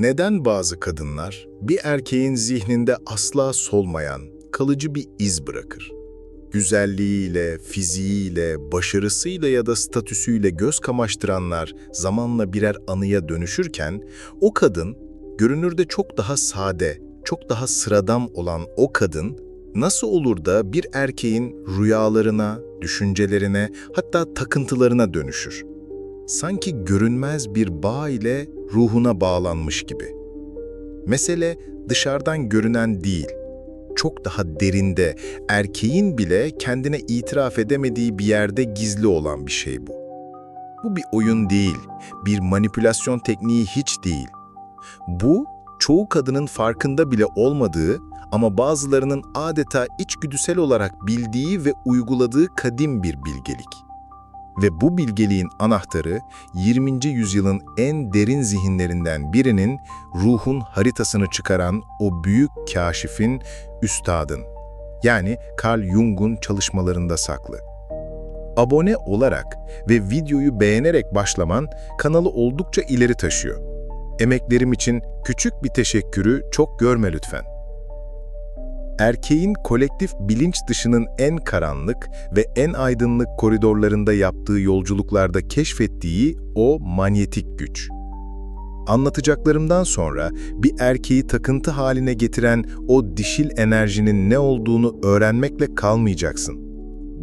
Neden bazı kadınlar bir erkeğin zihninde asla solmayan, kalıcı bir iz bırakır? Güzelliğiyle, fiziğiyle, başarısıyla ya da statüsüyle göz kamaştıranlar zamanla birer anıya dönüşürken, o kadın, görünürde çok daha sade, çok daha sıradan olan o kadın, nasıl olur da bir erkeğin rüyalarına, düşüncelerine, hatta takıntılarına dönüşür? Sanki görünmez bir bağ ile ruhuna bağlanmış gibi. Mesele dışarıdan görünen değil, çok daha derinde, erkeğin bile kendine itiraf edemediği bir yerde gizli olan bir şey bu. Bu bir oyun değil, bir manipülasyon tekniği hiç değil. Bu, çoğu kadının farkında bile olmadığı ama bazılarının adeta içgüdüsel olarak bildiği ve uyguladığı kadim bir bilgelik. Ve bu bilgeliğin anahtarı 20. yüzyılın en derin zihinlerinden birinin ruhun haritasını çıkaran o büyük kaşifin üstadın yani Carl Jung'un çalışmalarında saklı. Abone olarak ve videoyu beğenerek başlaman kanalı oldukça ileri taşıyor. Emeklerim için küçük bir teşekkürü çok görme lütfen. Erkeğin kolektif bilinç dışının en karanlık ve en aydınlık koridorlarında yaptığı yolculuklarda keşfettiği o manyetik güç. Anlatacaklarımdan sonra bir erkeği takıntı haline getiren o dişil enerjinin ne olduğunu öğrenmekle kalmayacaksın.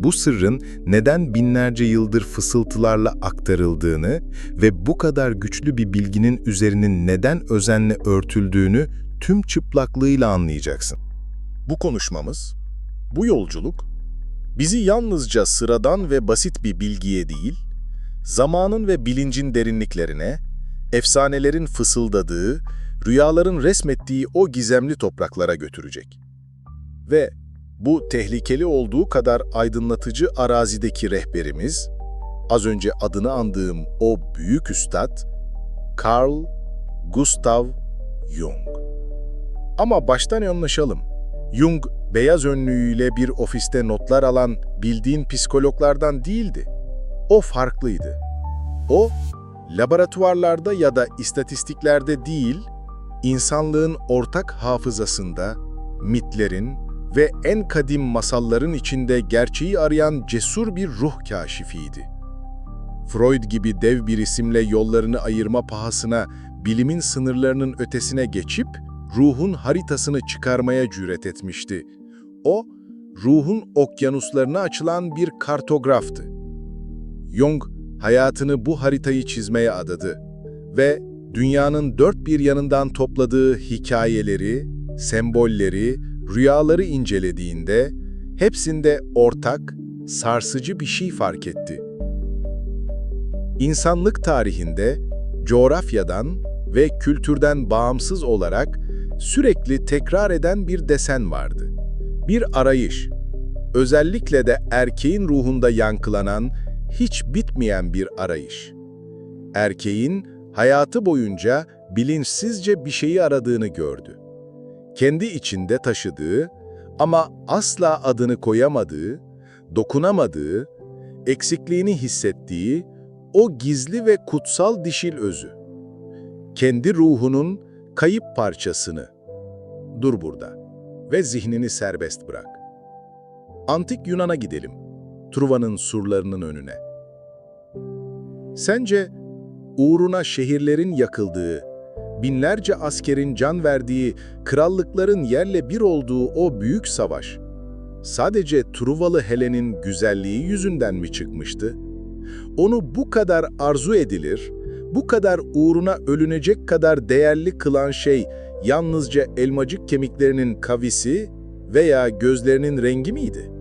Bu sırrın neden binlerce yıldır fısıltılarla aktarıldığını ve bu kadar güçlü bir bilginin üzerinin neden özenle örtüldüğünü tüm çıplaklığıyla anlayacaksın. Bu konuşmamız, bu yolculuk, bizi yalnızca sıradan ve basit bir bilgiye değil, zamanın ve bilincin derinliklerine, efsanelerin fısıldadığı, rüyaların resmettiği o gizemli topraklara götürecek. Ve bu tehlikeli olduğu kadar aydınlatıcı arazideki rehberimiz, az önce adını andığım o büyük üstad, Carl Gustav Jung. Ama baştan anlaşalım. Jung, beyaz önlüğüyle bir ofiste notlar alan bildiğin psikologlardan değildi. O farklıydı. O, laboratuvarlarda ya da istatistiklerde değil, insanlığın ortak hafızasında, mitlerin ve en kadim masalların içinde gerçeği arayan cesur bir ruh kaşifiydi. Freud gibi dev bir isimle yollarını ayırma pahasına bilimin sınırlarının ötesine geçip, ruhun haritasını çıkarmaya cüret etmişti. O, ruhun okyanuslarına açılan bir kartograftı. Jung, hayatını bu haritayı çizmeye adadı ve dünyanın dört bir yanından topladığı hikayeleri, sembolleri, rüyaları incelediğinde hepsinde ortak, sarsıcı bir şey fark etti. İnsanlık tarihinde coğrafyadan ve kültürden bağımsız olarak sürekli tekrar eden bir desen vardı. Bir arayış, özellikle de erkeğin ruhunda yankılanan, hiç bitmeyen bir arayış. Erkeğin hayatı boyunca bilinçsizce bir şeyi aradığını gördü. Kendi içinde taşıdığı ama asla adını koyamadığı, dokunamadığı, eksikliğini hissettiği o gizli ve kutsal dişil özü. Kendi ruhunun kayıp parçasını. Dur burada ve zihnini serbest bırak. Antik Yunan'a gidelim. Truva'nın surlarının önüne. Sence uğruna şehirlerin yakıldığı, binlerce askerin can verdiği, krallıkların yerle bir olduğu o büyük savaş, sadece Truvalı Helen'in güzelliği yüzünden mi çıkmıştı? Onu bu kadar arzu edilir, bu kadar uğruna ölünecek kadar değerli kılan şey yalnızca elmacık kemiklerinin kavisi veya gözlerinin rengi miydi?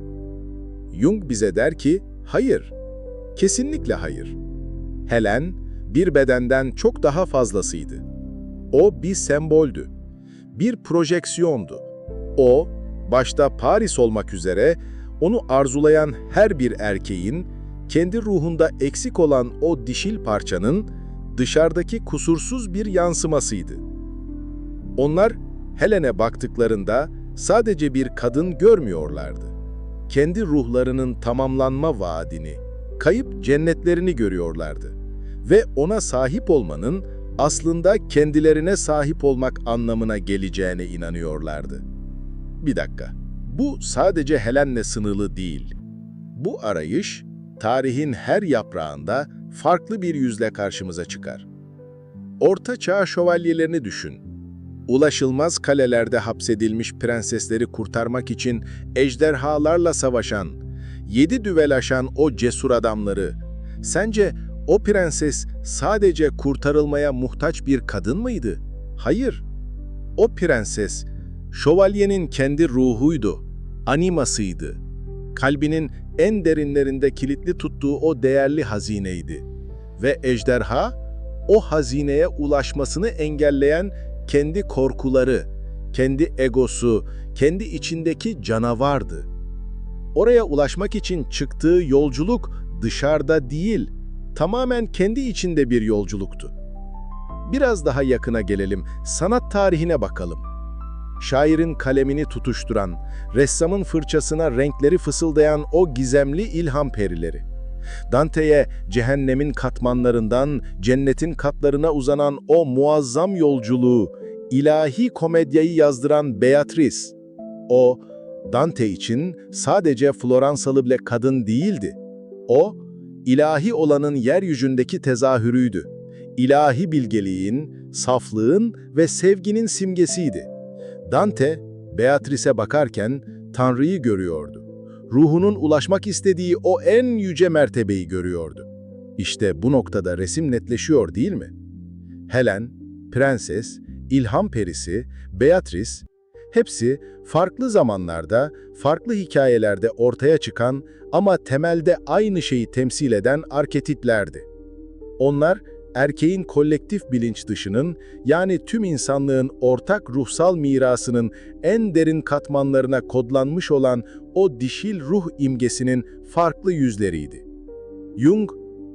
Jung bize der ki, hayır, kesinlikle hayır. Helen, bir bedenden çok daha fazlasıydı. O bir semboldü, bir projeksiyondu. O, başta Paris olmak üzere, onu arzulayan her bir erkeğin, kendi ruhunda eksik olan o dişil parçanın, dışarıdaki kusursuz bir yansımasıydı. Onlar Helen'e baktıklarında sadece bir kadın görmüyorlardı. Kendi ruhlarının tamamlanma vaadini, kayıp cennetlerini görüyorlardı ve ona sahip olmanın aslında kendilerine sahip olmak anlamına geleceğine inanıyorlardı. Bir dakika, bu sadece Helen'le sınırlı değil. Bu arayış, tarihin her yaprağında farklı bir yüzle karşımıza çıkar. Orta Çağ şövalyelerini düşün. Ulaşılmaz kalelerde hapsedilmiş prensesleri kurtarmak için ejderhalarla savaşan, yedi düvel aşan o cesur adamları, sence o prenses sadece kurtarılmaya muhtaç bir kadın mıydı? Hayır. O prenses, şövalyenin kendi ruhuydu, animasıydı. Kalbinin en derinlerinde kilitli tuttuğu o değerli hazineydi. Ve ejderha, o hazineye ulaşmasını engelleyen kendi korkuları, kendi egosu, kendi içindeki canavardı. Oraya ulaşmak için çıktığı yolculuk dışarıda değil, tamamen kendi içinde bir yolculuktu. Biraz daha yakına gelelim, sanat tarihine bakalım. Şairin kalemini tutuşturan, ressamın fırçasına renkleri fısıldayan o gizemli ilham perileri. Dante'ye cehennemin katmanlarından cennetin katlarına uzanan o muazzam yolculuğu, ilahi komedyayı yazdıran Beatrice. O, Dante için sadece Floransalı bile kadın değildi. O, ilahi olanın yeryüzündeki tezahürüydü. İlahi bilgeliğin, saflığın ve sevginin simgesiydi. Dante, Beatrice'e bakarken Tanrı'yı görüyordu. Ruhunun ulaşmak istediği o en yüce mertebeyi görüyordu. İşte bu noktada resim netleşiyor değil mi? Helen, Prenses, İlham Perisi, Beatrice, hepsi farklı zamanlarda, farklı hikayelerde ortaya çıkan ama temelde aynı şeyi temsil eden arketiplerdi. Onlar, erkeğin kolektif bilinç dışının, yani tüm insanlığın ortak ruhsal mirasının en derin katmanlarına kodlanmış olan o dişil ruh imgesinin farklı yüzleriydi. Jung,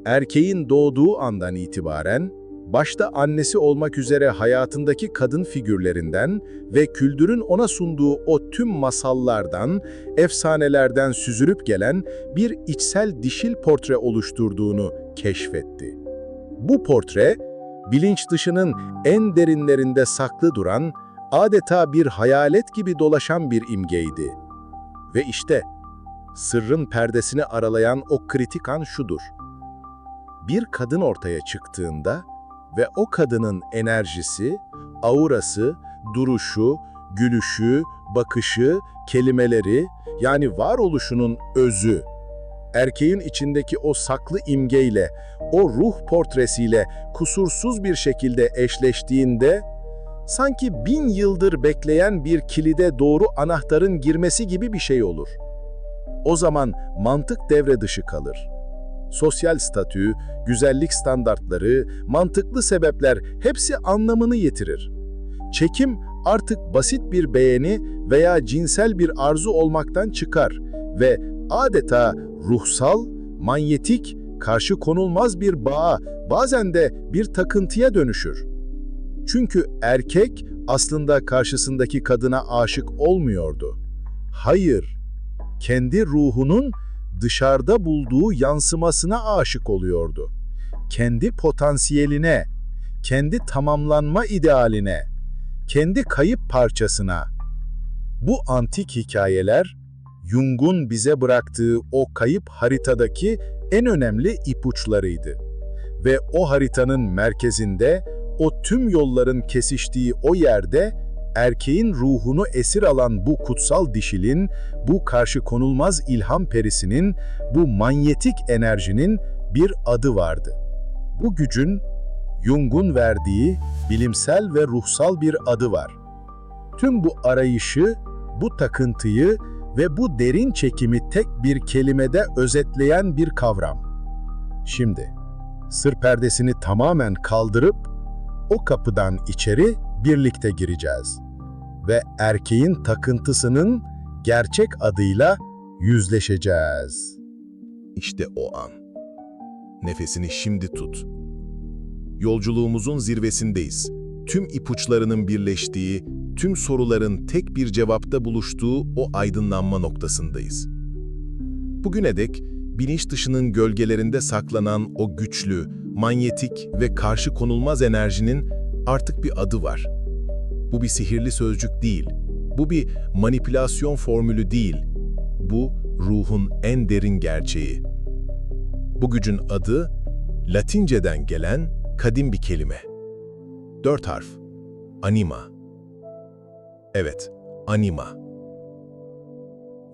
erkeğin doğduğu andan itibaren, başta annesi olmak üzere hayatındaki kadın figürlerinden ve küldürün ona sunduğu o tüm masallardan, efsanelerden süzülüp gelen bir içsel dişil portre oluşturduğunu keşfetti. Bu portre, bilinç dışının en derinlerinde saklı duran, adeta bir hayalet gibi dolaşan bir imgeydi. Ve işte, sırrın perdesini aralayan o kritik an şudur. Bir kadın ortaya çıktığında ve o kadının enerjisi, aurası, duruşu, gülüşü, bakışı, kelimeleri, yani varoluşunun özü, erkeğin içindeki o saklı imgeyle, o ruh portresiyle kusursuz bir şekilde eşleştiğinde, sanki bin yıldır bekleyen bir kilide doğru anahtarın girmesi gibi bir şey olur. O zaman mantık devre dışı kalır. Sosyal statü, güzellik standartları, mantıklı sebepler hepsi anlamını yitirir. Çekim artık basit bir beğeni veya cinsel bir arzu olmaktan çıkar ve adeta ruhsal, manyetik, karşı konulmaz bir bağa, bazen de bir takıntıya dönüşür. Çünkü erkek aslında karşısındaki kadına aşık olmuyordu. Hayır, kendi ruhunun dışarıda bulduğu yansımasına aşık oluyordu. Kendi potansiyeline, kendi tamamlanma idealine, kendi kayıp parçasına. Bu antik hikayeler, Jung'un bize bıraktığı o kayıp haritadaki en önemli ipuçlarıydı. Ve o haritanın merkezinde, o tüm yolların kesiştiği o yerde, erkeğin ruhunu esir alan bu kutsal dişilin, bu karşı konulmaz ilham perisinin, bu manyetik enerjinin bir adı vardı. Bu gücün, Jung'un verdiği bilimsel ve ruhsal bir adı var. Tüm bu arayışı, bu takıntıyı ve bu derin çekimi tek bir kelimede özetleyen bir kavram. Şimdi, sır perdesini tamamen kaldırıp, o kapıdan içeri birlikte gireceğiz. Ve erkeğin takıntısının gerçek adıyla yüzleşeceğiz. İşte o an. Nefesini şimdi tut. Yolculuğumuzun zirvesindeyiz. Tüm ipuçlarının birleştiği, tüm soruların tek bir cevapta buluştuğu o aydınlanma noktasındayız. Bugüne dek bilinç dışının gölgelerinde saklanan o güçlü, manyetik ve karşı konulmaz enerjinin artık bir adı var. Bu bir sihirli sözcük değil. Bu bir manipülasyon formülü değil. Bu ruhun en derin gerçeği. Bu gücün adı Latinceden gelen kadim bir kelime. Dört harf. Anima. Evet, anima.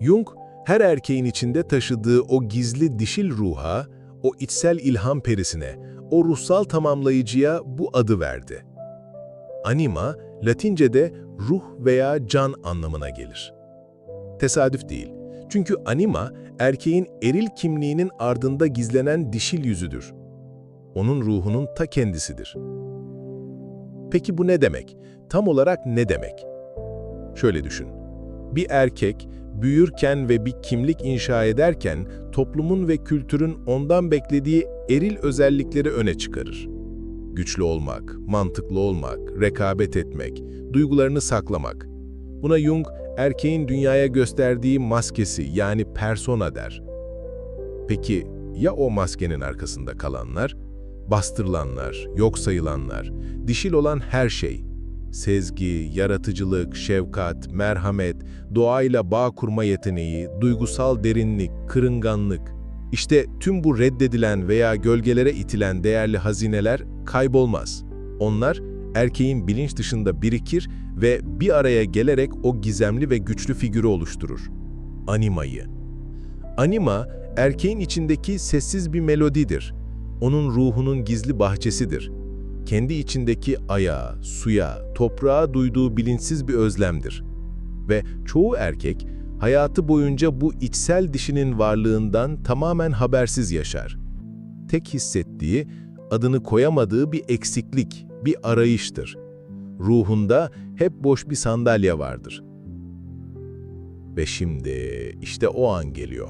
Jung, her erkeğin içinde taşıdığı o gizli dişil ruha, o içsel ilham perisine, o ruhsal tamamlayıcıya bu adı verdi. Anima, Latince'de ruh veya can anlamına gelir. Tesadüf değil. Çünkü anima, erkeğin eril kimliğinin ardında gizlenen dişil yüzüdür. Onun ruhunun ta kendisidir. Peki bu ne demek? Tam olarak ne demek? Şöyle düşün. Bir erkek büyürken ve bir kimlik inşa ederken toplumun ve kültürün ondan beklediği eril özellikleri öne çıkarır. Güçlü olmak, mantıklı olmak, rekabet etmek, duygularını saklamak. Buna Jung, erkeğin dünyaya gösterdiği maskesi yani persona der. Peki ya o maskenin arkasında kalanlar? Bastırılanlar, yok sayılanlar, dişil olan her şey. Sezgi, yaratıcılık, şefkat, merhamet, doğayla bağ kurma yeteneği, duygusal derinlik, kırınganlık. İşte tüm bu reddedilen veya gölgelere itilen değerli hazineler kaybolmaz. Onlar erkeğin bilinç dışında birikir ve bir araya gelerek o gizemli ve güçlü figürü oluşturur. Animayı. Anima, erkeğin içindeki sessiz bir melodidir. Onun ruhunun gizli bahçesidir. Kendi içindeki aya, suya, toprağa duyduğu bilinçsiz bir özlemdir. Ve çoğu erkek, hayatı boyunca bu içsel dişinin varlığından tamamen habersiz yaşar. Tek hissettiği, adını koyamadığı bir eksiklik, bir arayıştır. Ruhunda hep boş bir sandalye vardır. Ve şimdi işte o an geliyor.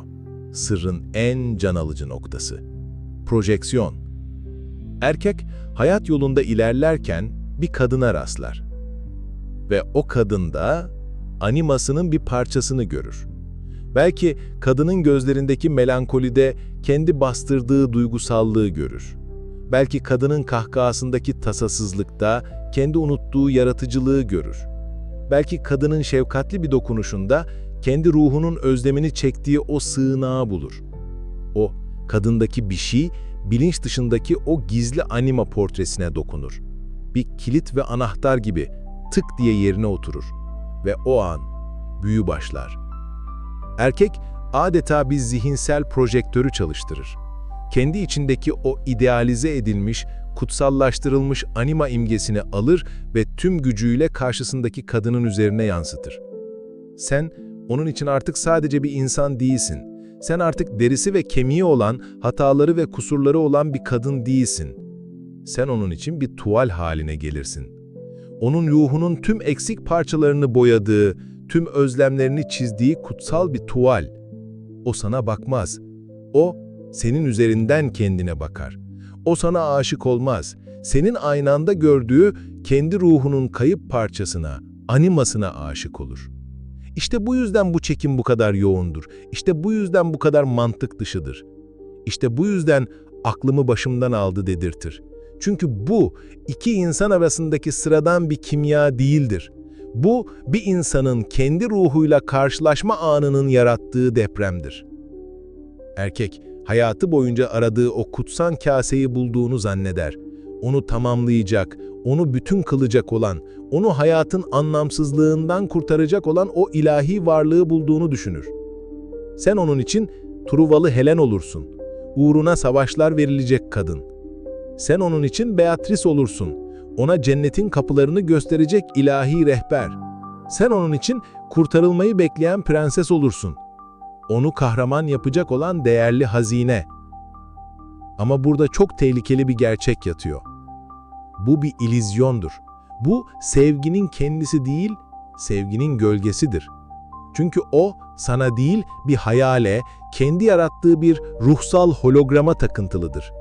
Sırrın en can alıcı noktası. Projeksiyon. Erkek hayat yolunda ilerlerken bir kadına rastlar. Ve o kadında animasının bir parçasını görür. Belki kadının gözlerindeki melankolide kendi bastırdığı duygusallığı görür. Belki kadının kahkahasındaki tasasızlıkta kendi unuttuğu yaratıcılığı görür. Belki kadının şefkatli bir dokunuşunda kendi ruhunun özlemini çektiği o sığınağı bulur. O, kadındaki bir şey, bilinç dışındaki o gizli anima portresine dokunur. Bir kilit ve anahtar gibi tık diye yerine oturur. Ve o an büyü başlar. Erkek adeta bir zihinsel projektörü çalıştırır. Kendi içindeki o idealize edilmiş, kutsallaştırılmış anima imgesini alır ve tüm gücüyle karşısındaki kadının üzerine yansıtır. Sen onun için artık sadece bir insan değilsin. Sen artık derisi ve kemiği olan, hataları ve kusurları olan bir kadın değilsin. Sen onun için bir tuval haline gelirsin. Onun ruhunun tüm eksik parçalarını boyadığı, tüm özlemlerini çizdiği kutsal bir tuval. O sana bakmaz. O, senin üzerinden kendine bakar. O sana aşık olmaz. Senin aynanda gördüğü kendi ruhunun kayıp parçasına, animasına aşık olur. İşte bu yüzden bu çekim bu kadar yoğundur. İşte bu yüzden bu kadar mantık dışıdır. İşte bu yüzden aklımı başımdan aldı dedirtir. Çünkü bu iki insan arasındaki sıradan bir kimya değildir. Bu bir insanın kendi ruhuyla karşılaşma anının yarattığı depremdir. Erkek hayatı boyunca aradığı o kutsal kaseyi bulduğunu zanneder. Onu tamamlayacak, onu bütün kılacak olan, onu hayatın anlamsızlığından kurtaracak olan o ilahi varlığı bulduğunu düşünür. Sen onun için Truvalı Helen olursun. Uğruna savaşlar verilecek kadın. Sen onun için Beatrice olursun. Ona cennetin kapılarını gösterecek ilahi rehber. Sen onun için kurtarılmayı bekleyen prenses olursun. Onu kahraman yapacak olan değerli hazine. Ama burada çok tehlikeli bir gerçek yatıyor. Bu bir ilizyondur. Bu sevginin kendisi değil, sevginin gölgesidir. Çünkü o sana değil bir hayale, kendi yarattığı bir ruhsal holograma takıntılıdır.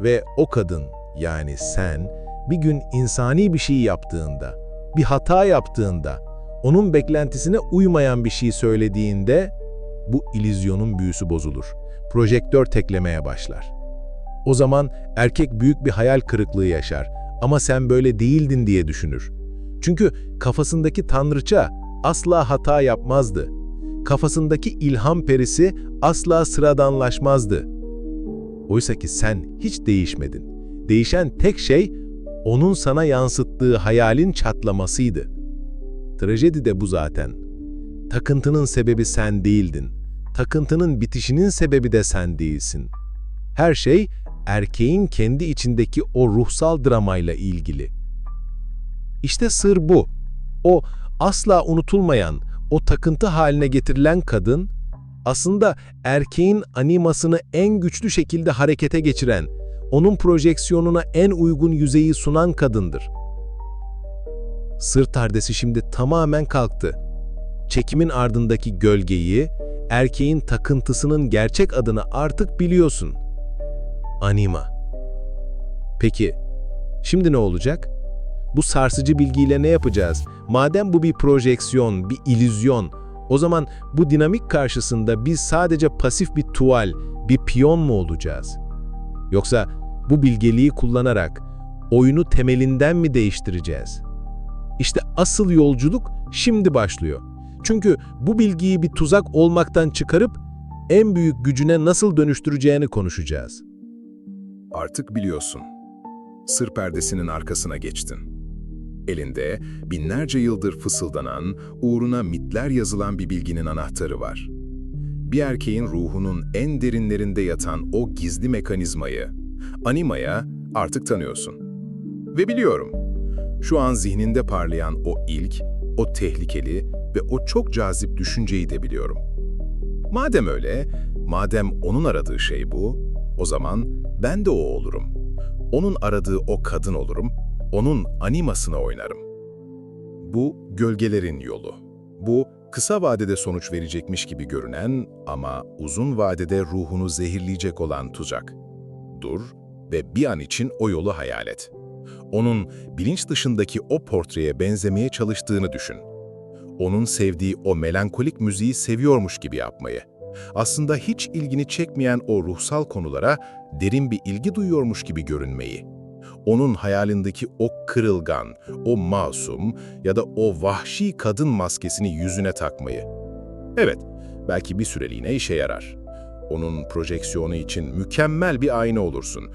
Ve o kadın yani sen bir gün insani bir şey yaptığında, bir hata yaptığında, onun beklentisine uymayan bir şey söylediğinde bu ilizyonun büyüsü bozulur. Projektör teklemeye başlar. O zaman erkek büyük bir hayal kırıklığı yaşar ama sen böyle değildin diye düşünür. Çünkü kafasındaki tanrıça asla hata yapmazdı. Kafasındaki ilham perisi asla sıradanlaşmazdı. Oysa ki sen hiç değişmedin. Değişen tek şey onun sana yansıttığı hayalin çatlamasıydı. Trajedi de bu zaten. Takıntının sebebi sen değildin. Takıntının bitişinin sebebi de sen değilsin. Her şey erkeğin kendi içindeki o ruhsal dramayla ilgili. İşte sır bu. O asla unutulmayan, o takıntı haline getirilen kadın, aslında erkeğin animasını en güçlü şekilde harekete geçiren, onun projeksiyonuna en uygun yüzeyi sunan kadındır. Sırt perdesi şimdi tamamen kalktı. Çekimin ardındaki gölgeyi, erkeğin takıntısının gerçek adını artık biliyorsun. Anima. Peki, şimdi ne olacak? Bu sarsıcı bilgiyle ne yapacağız? Madem bu bir projeksiyon, bir illüzyon, o zaman bu dinamik karşısında biz sadece pasif bir tuval, bir piyon mu olacağız? Yoksa bu bilgeliği kullanarak oyunu temelinden mi değiştireceğiz? İşte asıl yolculuk şimdi başlıyor. Çünkü bu bilgiyi bir tuzak olmaktan çıkarıp en büyük gücüne nasıl dönüştüreceğini konuşacağız. Artık biliyorsun. Sır perdesinin arkasına geçtin. Elinde binlerce yıldır fısıldanan, uğruna mitler yazılan bir bilginin anahtarı var. Bir erkeğin ruhunun en derinlerinde yatan o gizli mekanizmayı, animaya artık tanıyorsun. Ve biliyorum, şu an zihninde parlayan o ilk, o tehlikeli ve o çok cazip düşünceyi de biliyorum. Madem öyle, madem onun aradığı şey bu, o zaman ben de o olurum. Onun aradığı o kadın olurum, onun animasını oynarım. Bu gölgelerin yolu. Bu kısa vadede sonuç verecekmiş gibi görünen ama uzun vadede ruhunu zehirleyecek olan tuzak. Dur ve bir an için o yolu hayal et. Onun bilinç dışındaki o portreye benzemeye çalıştığını düşün. Onun sevdiği o melankolik müziği seviyormuş gibi yapmayı. Aslında hiç ilgini çekmeyen o ruhsal konulara derin bir ilgi duyuyormuş gibi görünmeyi. Onun hayalindeki o kırılgan, o masum ya da o vahşi kadın maskesini yüzüne takmayı. Evet, belki bir süreliğine işe yarar. Onun projeksiyonu için mükemmel bir ayna olursun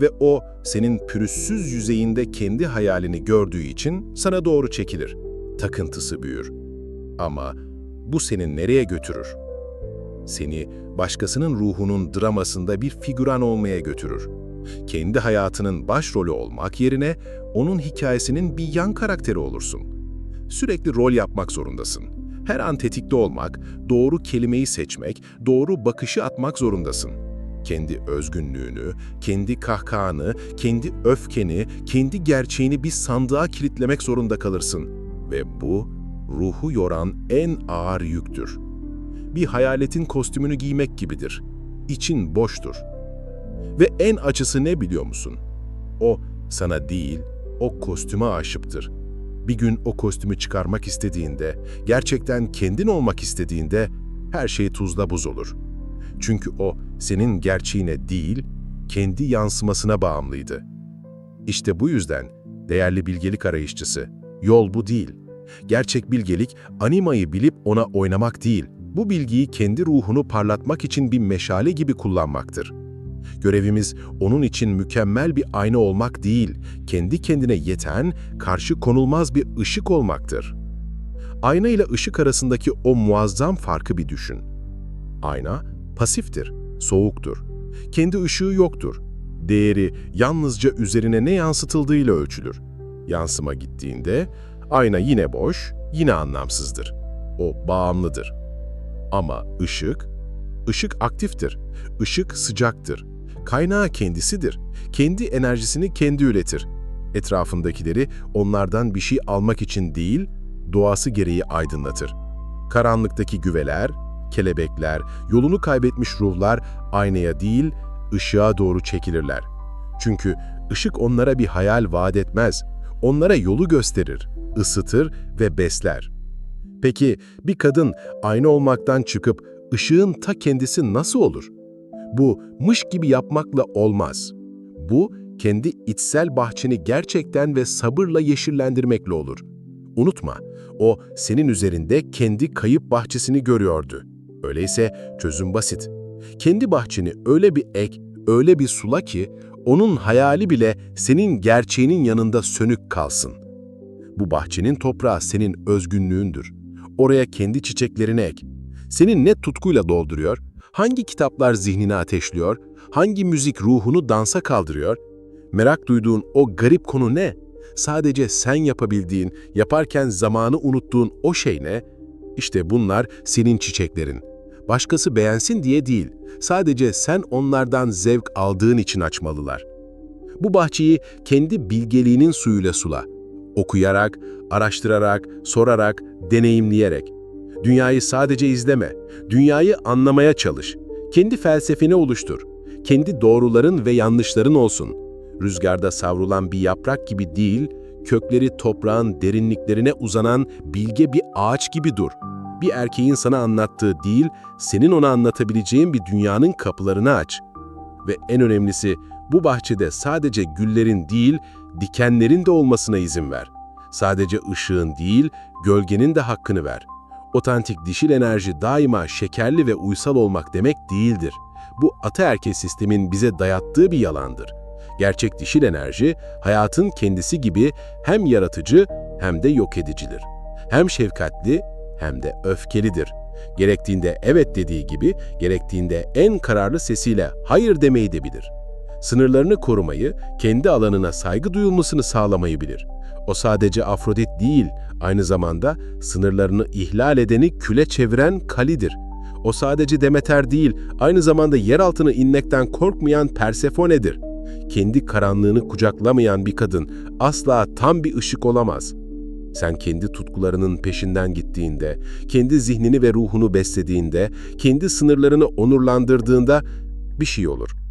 ve o senin pürüzsüz yüzeyinde kendi hayalini gördüğü için sana doğru çekilir. Takıntısı büyür. Ama bu seni nereye götürür? Seni başkasının ruhunun dramasında bir figüran olmaya götürür. Kendi hayatının başrolü olmak yerine onun hikayesinin bir yan karakteri olursun. Sürekli rol yapmak zorundasın. Her an tetikte olmak, doğru kelimeyi seçmek, doğru bakışı atmak zorundasın. Kendi özgünlüğünü, kendi kahkahanı, kendi öfkeni, kendi gerçeğini bir sandığa kilitlemek zorunda kalırsın. Ve bu, ruhu yoran en ağır yüktür. Bir hayaletin kostümünü giymek gibidir. İçin boştur. Ve en acısı ne biliyor musun? O sana değil, o kostüme aşıktır. Bir gün o kostümü çıkarmak istediğinde, gerçekten kendin olmak istediğinde her şey tuzla buz olur. Çünkü o senin gerçeğine değil, kendi yansımasına bağımlıydı. İşte bu yüzden değerli bilgelik arayışçısı, yol bu değil. Gerçek bilgelik animayı bilip ona oynamak değil, bu bilgiyi kendi ruhunu parlatmak için bir meşale gibi kullanmaktır. Görevimiz onun için mükemmel bir ayna olmak değil, kendi kendine yeten, karşı konulmaz bir ışık olmaktır. Ayna ile ışık arasındaki o muazzam farkı bir düşün. Ayna pasiftir, soğuktur. Kendi ışığı yoktur. Değeri yalnızca üzerine ne yansıtıldığıyla ölçülür. Yansıma gittiğinde ayna yine boş, yine anlamsızdır. O bağımlıdır. Ama ışık, ışık aktiftir. Işık sıcaktır. Kaynağı kendisidir. Kendi enerjisini kendi üretir. Etrafındakileri onlardan bir şey almak için değil, doğası gereği aydınlatır. Karanlıktaki güveler, kelebekler, yolunu kaybetmiş ruhlar aynaya değil, ışığa doğru çekilirler. Çünkü ışık onlara bir hayal vaat etmez. Onlara yolu gösterir, ısıtır ve besler. Peki bir kadın ayna olmaktan çıkıp ışığın ta kendisi nasıl olur? Bu mış gibi yapmakla olmaz. Bu kendi içsel bahçeni gerçekten ve sabırla yeşillendirmekle olur. Unutma, o senin üzerinde kendi kayıp bahçesini görüyordu. Öyleyse çözüm basit. Kendi bahçeni öyle bir ek, öyle bir sula ki onun hayali bile senin gerçeğinin yanında sönük kalsın. Bu bahçenin toprağı senin özgünlüğündür. Oraya kendi çiçeklerini ek. Senin ne tutkuyla dolduruyor, hangi kitaplar zihnini ateşliyor, hangi müzik ruhunu dansa kaldırıyor, merak duyduğun o garip konu ne? Sadece sen yapabildiğin, yaparken zamanı unuttuğun o şey ne? İşte bunlar senin çiçeklerin. Başkası beğensin diye değil, sadece sen onlardan zevk aldığın için açmalılar. Bu bahçeyi kendi bilgeliğinin suyuyla sula. Okuyarak, araştırarak, sorarak, deneyimleyerek. Dünyayı sadece izleme, dünyayı anlamaya çalış. Kendi felsefeni oluştur. Kendi doğruların ve yanlışların olsun. Rüzgarda savrulan bir yaprak gibi değil, kökleri toprağın derinliklerine uzanan bilge bir ağaç gibi dur. Bir erkeğin sana anlattığı değil, senin ona anlatabileceğin bir dünyanın kapılarını aç. Ve en önemlisi, bu bahçede sadece güllerin değil, dikenlerin de olmasına izin ver. Sadece ışığın değil, gölgenin de hakkını ver. Otantik dişil enerji daima şekerli ve uysal olmak demek değildir. Bu ataerkil sistemin bize dayattığı bir yalandır. Gerçek dişil enerji, hayatın kendisi gibi hem yaratıcı hem de yok edicidir. Hem şefkatli hem de öfkelidir. Gerektiğinde evet dediği gibi, gerektiğinde en kararlı sesiyle hayır demeyi de bilir. Sınırlarını korumayı, kendi alanına saygı duyulmasını sağlamayı bilir. O sadece Afrodit değil, aynı zamanda sınırlarını ihlal edeni küle çeviren Kali'dir. O sadece Demeter değil, aynı zamanda yer altına inmekten korkmayan Persefone'dir. Kendi karanlığını kucaklamayan bir kadın asla tam bir ışık olamaz. Sen kendi tutkularının peşinden gittiğinde, kendi zihnini ve ruhunu beslediğinde, kendi sınırlarını onurlandırdığında bir şey olur.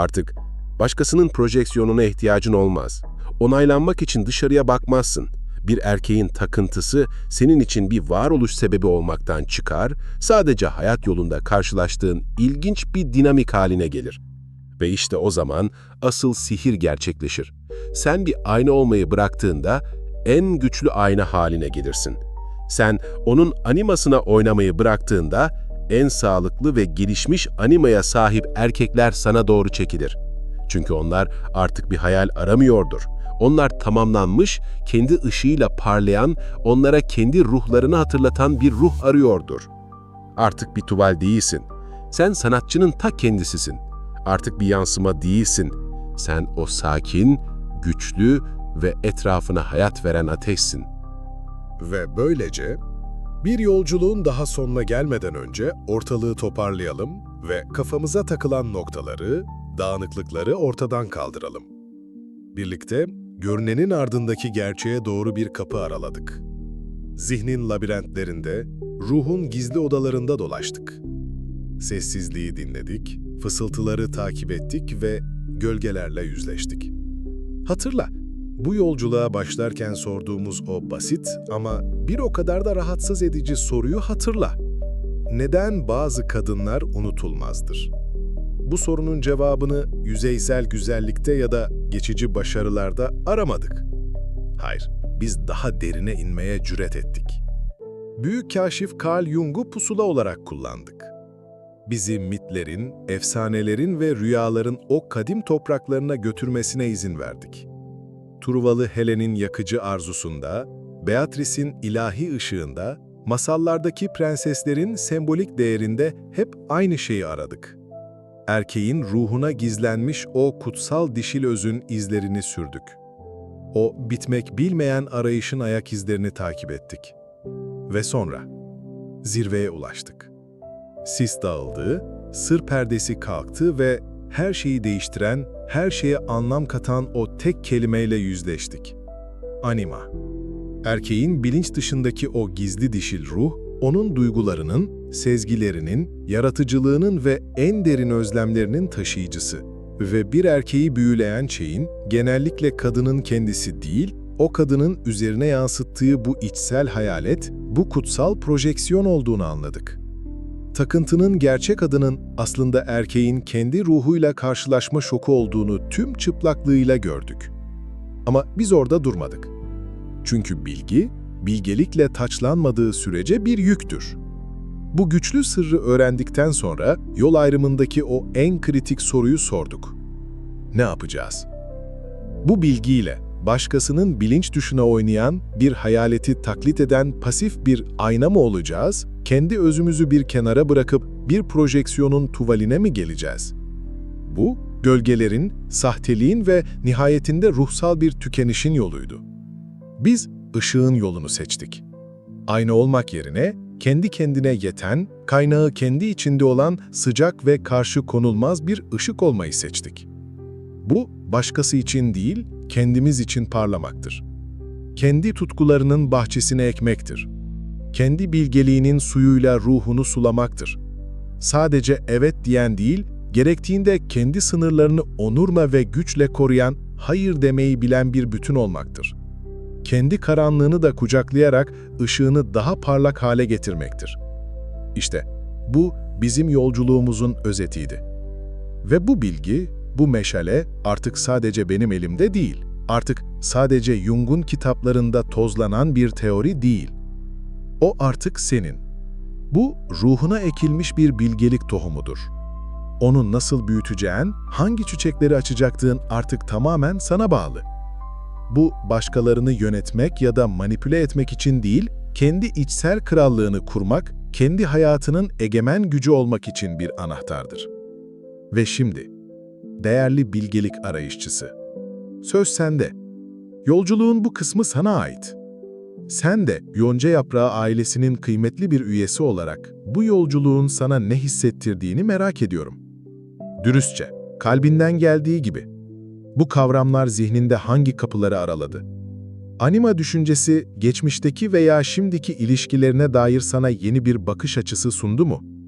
Artık başkasının projeksiyonuna ihtiyacın olmaz. Onaylanmak için dışarıya bakmazsın. Bir erkeğin takıntısı senin için bir varoluş sebebi olmaktan çıkar, sadece hayat yolunda karşılaştığın ilginç bir dinamik haline gelir. Ve işte o zaman asıl sihir gerçekleşir. Sen bir ayna olmayı bıraktığında en güçlü ayna haline gelirsin. Sen onun animasına oynamayı bıraktığında en sağlıklı ve gelişmiş animaya sahip erkekler sana doğru çekilir. Çünkü onlar artık bir hayal aramıyordur. Onlar tamamlanmış, kendi ışığıyla parlayan, onlara kendi ruhlarını hatırlatan bir ruh arıyordur. Artık bir tuval değilsin. Sen sanatçının ta kendisisin. Artık bir yansıma değilsin. Sen o sakin, güçlü ve etrafına hayat veren ateşsin. Ve böylece bir yolculuğun daha sonuna gelmeden önce ortalığı toparlayalım ve kafamıza takılan noktaları, dağınıklıkları ortadan kaldıralım. Birlikte görünenin ardındaki gerçeğe doğru bir kapı araladık. Zihnin labirentlerinde, ruhun gizli odalarında dolaştık. Sessizliği dinledik, fısıltıları takip ettik ve gölgelerle yüzleştik. Hatırla, bu yolculuğa başlarken sorduğumuz o basit ama bir o kadar da rahatsız edici soruyu hatırla. Neden bazı kadınlar unutulmazdır? Bu sorunun cevabını yüzeysel güzellikte ya da geçici başarılarda aramadık. Hayır, biz daha derine inmeye cüret ettik. Büyük kaşif Carl Jung'u pusula olarak kullandık. Bizi mitlerin, efsanelerin ve rüyaların o kadim topraklarına götürmesine izin verdik. Truvalı Helen'in yakıcı arzusunda, Beatrice'in ilahi ışığında, masallardaki prenseslerin sembolik değerinde hep aynı şeyi aradık. Erkeğin ruhuna gizlenmiş o kutsal dişil özün izlerini sürdük. O bitmek bilmeyen arayışın ayak izlerini takip ettik. Ve sonra zirveye ulaştık. Sis dağıldı, sır perdesi kalktı ve her şeyi değiştiren, her şeye anlam katan o tek kelimeyle yüzleştik. Anima. Erkeğin bilinç dışındaki o gizli dişil ruh, onun duygularının, sezgilerinin, yaratıcılığının ve en derin özlemlerinin taşıyıcısı. Ve bir erkeği büyüleyen şeyin genellikle kadının kendisi değil, o kadının üzerine yansıttığı bu içsel hayalet, bu kutsal projeksiyon olduğunu anladık. Takıntının gerçek adının aslında erkeğin kendi ruhuyla karşılaşma şoku olduğunu tüm çıplaklığıyla gördük. Ama biz orada durmadık. Çünkü bilgi, bilgelikle taçlanmadığı sürece bir yüktür. Bu güçlü sırrı öğrendikten sonra yol ayrımındaki o en kritik soruyu sorduk. Ne yapacağız? Bu bilgiyle başkasının bilinç düşüne oynayan, bir hayaleti taklit eden pasif bir ayna mı olacağız, kendi özümüzü bir kenara bırakıp bir projeksiyonun tuvaline mi geleceğiz? Bu, gölgelerin, sahteliğin ve nihayetinde ruhsal bir tükenişin yoluydu. Biz ışığın yolunu seçtik. Ayna olmak yerine kendi kendine yeten, kaynağı kendi içinde olan sıcak ve karşı konulmaz bir ışık olmayı seçtik. Bu, başkası için değil, kendimiz için parlamaktır. Kendi tutkularının bahçesine ekmektir. Kendi bilgeliğinin suyuyla ruhunu sulamaktır. Sadece evet diyen değil, gerektiğinde kendi sınırlarını onurla ve güçle koruyan, hayır demeyi bilen bir bütün olmaktır. Kendi karanlığını da kucaklayarak ışığını daha parlak hale getirmektir. İşte bu bizim yolculuğumuzun özetiydi. Ve bu bilgi, bu meşale artık sadece benim elimde değil. Artık sadece Jung'un kitaplarında tozlanan bir teori değil. O artık senin. Bu ruhuna ekilmiş bir bilgelik tohumudur. Onu nasıl büyüteceğin, hangi çiçekleri açacaktığın artık tamamen sana bağlı. Bu başkalarını yönetmek ya da manipüle etmek için değil, kendi içsel krallığını kurmak, kendi hayatının egemen gücü olmak için bir anahtardır. Ve şimdi, değerli bilgelik arayışçısı. Söz sende. Yolculuğun bu kısmı sana ait. Sen de Yonca Yaprağı ailesinin kıymetli bir üyesi olarak bu yolculuğun sana ne hissettirdiğini merak ediyorum. Dürüstçe, kalbinden geldiği gibi. Bu kavramlar zihninde hangi kapıları araladı? Anima düşüncesi, geçmişteki veya şimdiki ilişkilerine dair sana yeni bir bakış açısı sundu mu?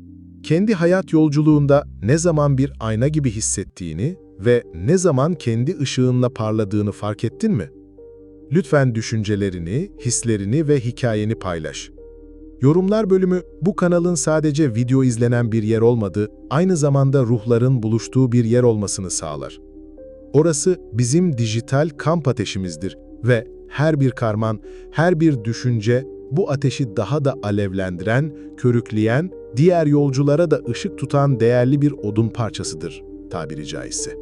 Kendi hayat yolculuğunda ne zaman bir ayna gibi hissettiğini ve ne zaman kendi ışığınla parladığını fark ettin mi? Lütfen düşüncelerini, hislerini ve hikayeni paylaş. Yorumlar bölümü bu kanalın sadece video izlenen bir yer olmadığı, aynı zamanda ruhların buluştuğu bir yer olmasını sağlar. Orası bizim dijital kamp ateşimizdir ve her bir karman, her bir düşünce bu ateşi daha da alevlendiren, körükleyen, diğer yolculara da ışık tutan değerli bir odun parçasıdır tabiri caizse.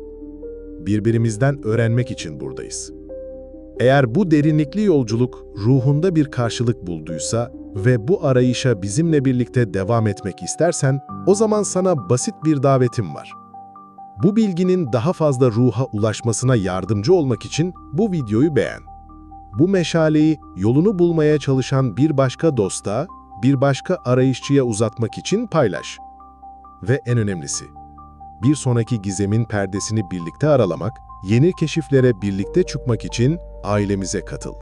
Birbirimizden öğrenmek için buradayız. Eğer bu derinlikli yolculuk ruhunda bir karşılık bulduysa ve bu arayışa bizimle birlikte devam etmek istersen, o zaman sana basit bir davetim var. Bu bilginin daha fazla ruha ulaşmasına yardımcı olmak için bu videoyu beğen. Bu meşaleyi yolunu bulmaya çalışan bir başka dosta, bir başka arayışçıya uzatmak için paylaş. Ve en önemlisi, bir sonraki gizemin perdesini birlikte aralamak, yeni keşiflere birlikte çıkmak için ailemize katıl.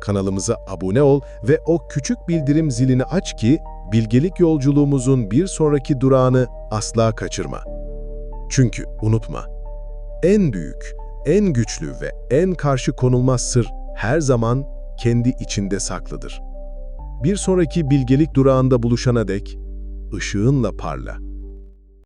Kanalımıza abone ol ve o küçük bildirim zilini aç ki bilgelik yolculuğumuzun bir sonraki durağını asla kaçırma. Çünkü unutma, en büyük, en güçlü ve en karşı konulmaz sır her zaman kendi içinde saklıdır. Bir sonraki bilgelik durağında buluşana dek ışığınla parla.